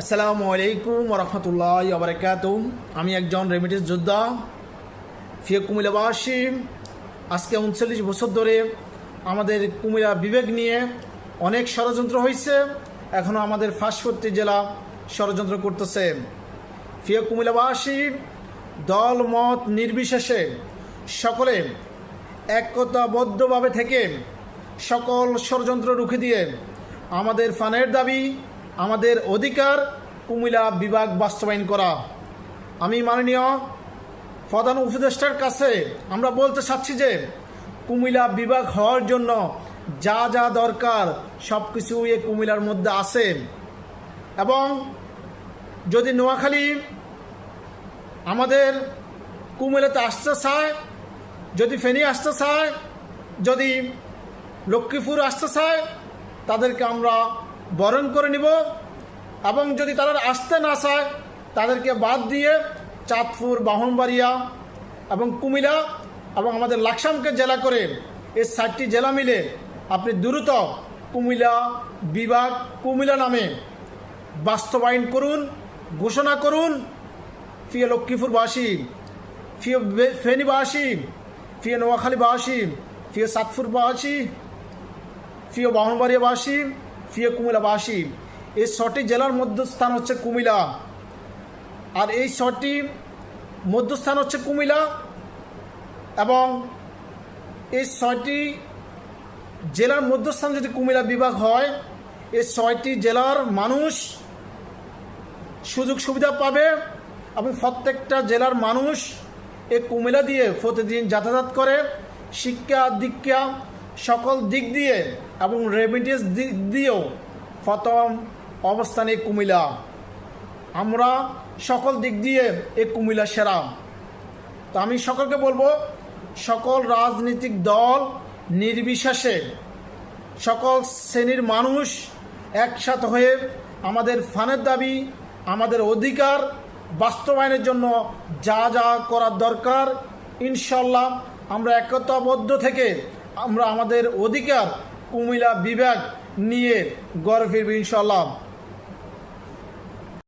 আসসালামু আলাইকুম রহমতুল্লাহ আবরকাত আমি একজন রেমিটেন্স যোদ্ধা, ফিয়ে কুমিল্লাবাসী। আজকে উনচল্লিশ বছর ধরে আমাদের কুমিল্লা বিবেক নিয়ে অনেক ষড়যন্ত্র হয়েছে। এখনও আমাদের ফাঁসপত্তি জেলা ষড়যন্ত্র করতেছে। ফিয়ে কুমিল্লাবাসী, দল, মত নির্বিশেষে সকলে একতাবদ্ধভাবে থেকে সকল ষড়যন্ত্র রুখে দিয়ে আমাদের ফানের দাবি আমাদের অধিকার কুমিল্লা বিভাগ বাস্তবায়ন করা। আমি মাননীয় প্রধান উপদেষ্টার কাছে আমরা বলতে চাচ্ছি যে, কুমিল্লা বিভাগ হওয়ার জন্য যা যা দরকার সব কিছু এই কুমিল্লার মধ্যে আছে। এবং যদি নোয়াখালী আমাদের কুমিল্লাতে আসতে চায়, যদি ফেনী আসতে চায়, যদি লক্ষ্মীপুর আসতে চায়, তাদেরকে আমরা বরণ করে নিব এবং যদি তারা আসতে না চায়, তাদেরকে বাদ দিয়ে চাঁদপুর, বাহনবাড়িয়া এবং কুমিলা এবং আমাদের লাকসামকে জেলা করে এই সাতটি জেলা মিলে আপনি দ্রুত কুমিলা বিভাগ কুমিলা নামে বাস্তবায়ন করুন, ঘোষণা করুন। ফিয়ে লক্ষ্মীপুরবাসী ফিয়ে বে- ফেনীবাসী ফিয়ে নোয়াখালীবাসী সাতপুরবাসী ফিয়ে বাহনবাড়িয়াবাসী ফিয়ে কুমিল্লাবাসী, এই ছটি জেলার মধ্যস্থান হচ্ছে কুমিল্লা। আর এই ছটি মধ্যস্থান হচ্ছে কুমিল্লা এবং এই ছয়টি জেলার মধ্যস্থান যদি কুমিল্লা বিভাগ হয়, এই ছয়টি জেলার মানুষ সুযোগ সুবিধা পাবে এবং প্রত্যেকটা জেলার মানুষ এই কুমিল্লা দিয়ে প্রতিদিন যাতায়াত করে, শিক্ষা, দীক্ষা সকল দিক দিয়ে এবং রেমিটেন্স দিক দিয়েও প্রথম অবস্থানে কুমিল্লা। আমরা সকল দিক দিয়ে এই কুমিল্লা সেরা। তো আমি সকলকে বলব, সকল রাজনৈতিক দল নির্বিশেষে সকল শ্রেণির মানুষ একসাথে হয়ে আমাদের ফানের দাবি, আমাদের অধিকার বাস্তবায়নের জন্য যা যা করার দরকার, ইনশাল্লাহ আমরা একতাবদ্ধ থেকে আমরা আমাদের অধিকার কুমিলা বিভাগ নিয়ে ফিরব ইনশাল্লাহ